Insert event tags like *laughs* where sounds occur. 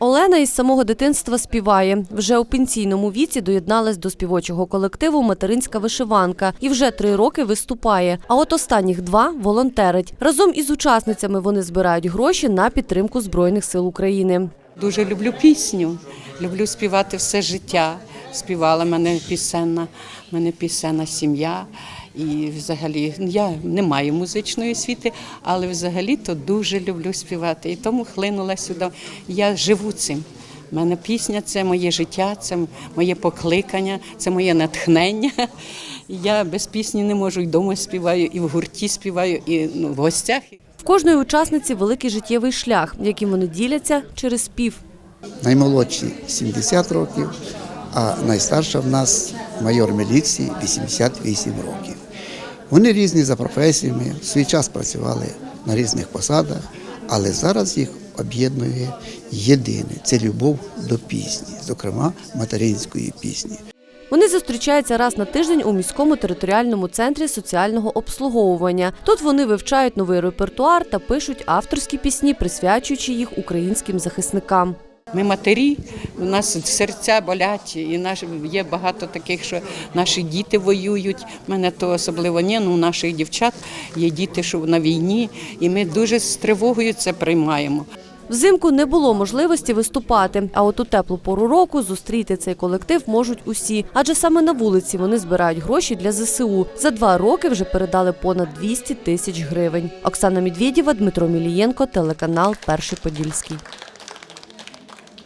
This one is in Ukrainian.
Олена із самого дитинства співає. Вже у пенсійному віці доєдналась до співочого колективу Материнська вишиванка і вже три роки виступає. А от останніх два волонтерить. Разом із учасницями вони збирають гроші на підтримку Збройних сил України. Дуже люблю пісню, люблю співати все життя. Співала мене пісенна, мене пісенна сім'я. І взагалі я не маю музичної освіти, але взагалі то дуже люблю співати. І тому хлинула сюди. Я живу цим. У мене пісня це моє життя, це моє покликання, це моє натхнення. *laughs* Я без пісні не можу і вдома співаю, і в гурті співаю, і ну, в гостях. В кожної учасниці великий життєвий шлях, яким вони діляться через спів. Наймолодші 70 років, а найстарша в нас майор міліції 88 років. Вони різні за професіями, в свій час працювали на різних посадах, але зараз їх об'єднує єдине це любов до пісні, зокрема материнської пісні. Вони зустрічаються раз на тиждень у міському територіальному центрі соціального обслуговування. Тут вони вивчають новий репертуар та пишуть авторські пісні, присвячуючи їх українським захисникам. Ми матері, у нас серця болять, і наш, є багато таких, що наші діти воюють. У мене то особливо ні, ну у наших дівчат є діти, що на війні, і ми дуже з тривогою це приймаємо. Взимку не було можливості виступати, а от у теплу пору року зустріти цей колектив можуть усі, адже саме на вулиці вони збирають гроші для ЗСУ. За два роки вже передали понад 200 тисяч гривень. Оксана Медведєва, Дмитро Мілієнко, телеканал Перший Подільський.